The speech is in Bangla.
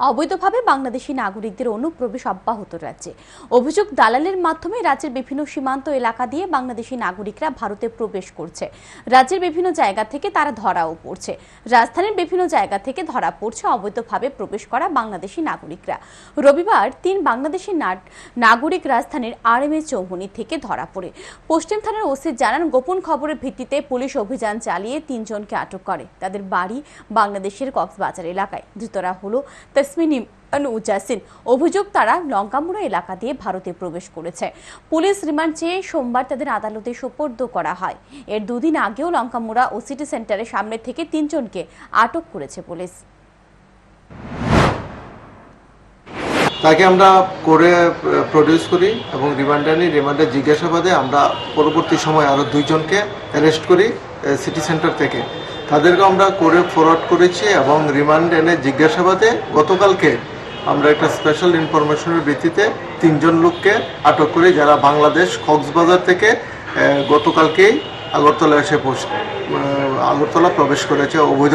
অবৈধভাবে বাংলাদেশি নাগরিকদের অনুপ্রবেশ অব্যাহত রাজ্যে অভিযোগ দালালের মাধ্যমে রাজ্যের বিভিন্ন সীমান্ত এলাকা দিয়ে বাংলাদেশি নাগরিকরা ভারতে প্রবেশ করছে। রাজ্যের বিভিন্ন জায়গা থেকে তারা ধরাও পড়ছে। রাজধানীর বিভিন্ন জায়গা থেকে ধরা পড়ছে অবৈধভাবে প্রবেশ করা বাংলাদেশি নাগরিকরা। রবিবার তিন বাংলাদেশি নাগরিক রাজধানীর আর এম এ চৌমুনি থেকে ধরা পড়ে। পশ্চিম থানার ওসি জানান, গোপন খবরের ভিত্তিতে পুলিশ অভিযান চালিয়ে তিনজনকে আটক করে। তাদের বাড়ি বাংলাদেশের কক্সবাজার এলাকায়। ধৃতরা হলো তসমিন উজাসিন। অভিযোগ, তারা লঙ্কামুড়া এলাকা দিয়ে ভারতে প্রবেশ করেছে। পুলিশ রিমান্ড চেয়ে সোমবার তাদের আদালতে সোপর্দ করা হয়। এর দুদিন আগেও লঙ্কামুড়া ও সিটি সেন্টারের সামনে থেকে তিনজনকে আটক করেছে পুলিশ। তাকে আমরা করে প্রডিউস করি এবং রিমান্ডে আনি। রিমান্ডে জিজ্ঞাসাবাদে আমরা পরবর্তী সময় আরও দুইজনকে অ্যারেস্ট করি সিটি সেন্টার থেকে। তাদেরকে আমরা করে ফরওয়ার্ড করেছি এবং রিমান্ড এনে জিজ্ঞাসাবাদে গতকালকে আমরা একটা স্পেশাল ইনফরমেশনের ভিত্তিতে তিনজন লোককে আটক করে যারা বাংলাদেশ কক্সবাজার থেকে গতকালকেই আগরতলা এসে আগরতলা প্রবেশ করেছে। অবৈধ